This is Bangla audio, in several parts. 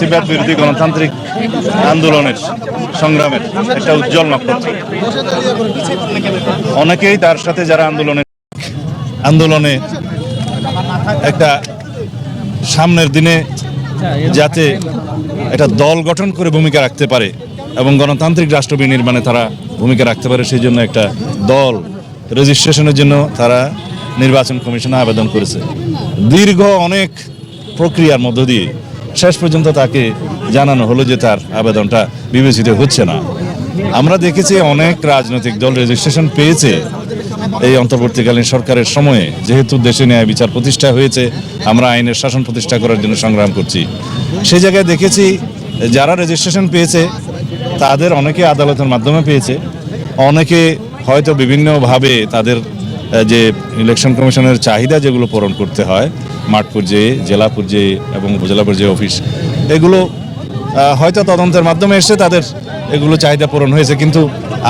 ফ্যাসিবাদ বিরোধী গণতান্ত্রিক আন্দোলনের সংগ্রামের একটা উজ্জ্বল নক্ষত্র। অনেকেই তার সাথে যারা আন্দোলনে আন্দোলনে একটা সামনের দিনে যাতে একটা দল গঠন করে ভূমিকা রাখতে পারে এবং গণতান্ত্রিক রাষ্ট্র বিনির্মাণে তারা ভূমিকা রাখতে পারে, সেই জন্য একটা দল রেজিস্ট্রেশনের জন্য তারা নির্বাচন কমিশনে আবেদন করেছে। দীর্ঘ অনেক প্রক্রিয়ার মধ্য দিয়ে শেষ পর্যন্ত তাকে জানানো হলো যে তার আবেদনটা বিবেচিত হচ্ছে না। আমরা দেখেছি অনেক রাজনৈতিক দল রেজিস্ট্রেশন পেয়েছে। এই অন্তর্বর্তীকালীন সরকারের সময়ে যেহেতু দেশে ন্যায় বিচার প্রতিষ্ঠা হয়েছে, আমরা আইনের শাসন প্রতিষ্ঠা করার জন্য সংগ্রাম করছি। সেই জায়গায় দেখেছি যারা রেজিস্ট্রেশন পেয়েছে, তাদের অনেকে আদালতের মাধ্যমে পেয়েছে। অনেকে হয়তো বিভিন্নভাবে তাদের যে ইলেকশন কমিশনের চাহিদা যেগুলো পূরণ করতে হয় মাঠ পর্যায়ে জেলা পর্যায়ে এবং উপজেলা পর্যায়ে অফিস, এগুলো হয়তো তদন্তের মাধ্যমে এসে তাদের এগুলো চাহিদা পূরণ হয়েছে। কিন্তু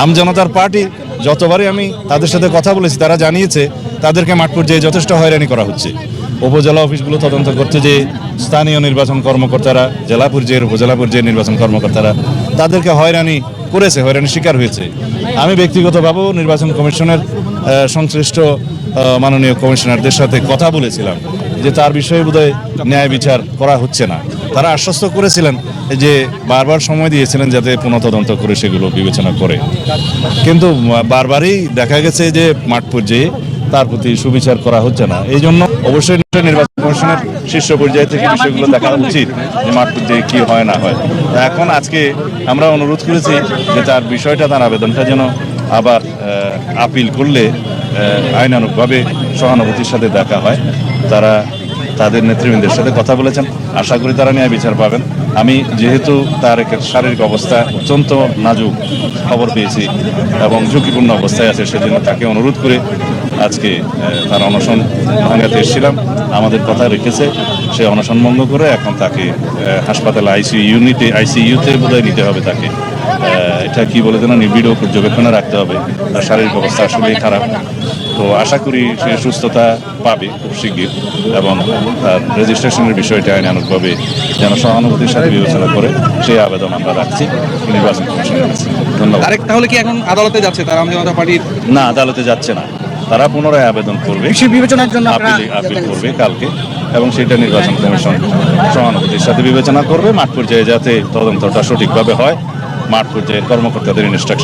আমজনতার পার্টি, যতবারই আমি তাদের সাথে কথা বলেছি, তারা জানিয়েছে, তাদেরকে মাঠ পর্যায়ে যথেষ্ট হয়রানি করা হচ্ছে। উপজেলা অফিসগুলো তদন্ত করতে যে, স্থানীয় নির্বাচন কর্মকর্তারা জেলা পর্যায়ের উপজেলা পর্যায়ের নির্বাচন কর্মকর্তারা, তাদেরকে হয়রানি করেছে, হয়রানি শিকার হয়েছে। আমি ব্যক্তিগতভাবেও নির্বাচন কমিশনের সংশ্লিষ্ট মাননীয় কমিশনারদের সাথে কথা বলেছিলাম। যে তার বিষয়ে বোধহয় ন্যায় বিচার করা হচ্ছে না। তারা আশ্বস্ত করেছিলেন যে বারবার সময় দিয়েছিলেন যাতে পুনঃতদন্ত করে সেগুলো বিবেচনা করে। কিন্তু বারবারই দেখা গেছে যে মাঠ পর্যায়ে তার প্রতি সুবিচার করা হচ্ছে না। এই জন্য অবশ্যই নির্বাচন কমিশনের শীর্ষ পর্যায়ে থেকে বিষয়গুলো দেখা উচিত যে মাঠ পর্যায়ে কি হয়, না হয়। এখন আজকে আমরা অনুরোধ করেছি যে তার বিষয়টা, তার আবেদনটা যেন আবার আপিল করলে আহ, আইনানুগভাবে সহানুভূতির সাথে দেখা হয়। তারা তাদের নেতৃবৃন্দের সাথে কথা বলেছেন। আশা করি তারা ন্যায় বিচার পাবেন। আমি যেহেতু তার শারীরিক অবস্থা অত্যন্ত নাজুক খবর পেয়েছি এবং ঝুঁকিপূর্ণ অবস্থায় আছে সেজন্য তাকে অনুরোধ করে আজকে তার অনশন ভাঙাতে এসেছিলাম। আমাদের কথা রেখেছে সে অনশন ভঙ্গ করে এখন তাকে হাসপাতালে আইসিইউ ইউনিটে আইসিইউতে বোধহয় নিতে হবে তাকে। এটা কি বলে যেন নিবিড় পর্যবেক্ষণে রাখতে হবে। তার শারীরিক অবস্থা আসলেই খারাপ। তো আশা করি সে সুস্থতা পাবে খুব শিগগির এবং তার রেজিস্ট্রেশনের বিষয়টা আইনানুগভাবে যেন সহানুভূতির সাথে বিবেচনা করে সেই আবেদন আমরা রাখছি নির্বাচন কমিশনের কাছে। ধন্যবাদ। তাহলে কি এখন আদালতে যাচ্ছে তার আম জনতা পার্টির? না আদালতে যাচ্ছে না। তারা পুনরায় আবেদন করবে। বিবেচনার জন্য আপিল আপিল করবে কালকে এবং সেটা নির্বাচন কমিশন সহানুভূতির সাথে বিবেচনা করবে। মাঠ পর্যায়ে যাতে তদন্তটা সঠিকভাবে হয় মাঠ পর্যায়ে কর্মকর্তাদের ইনস্ট্রাকশন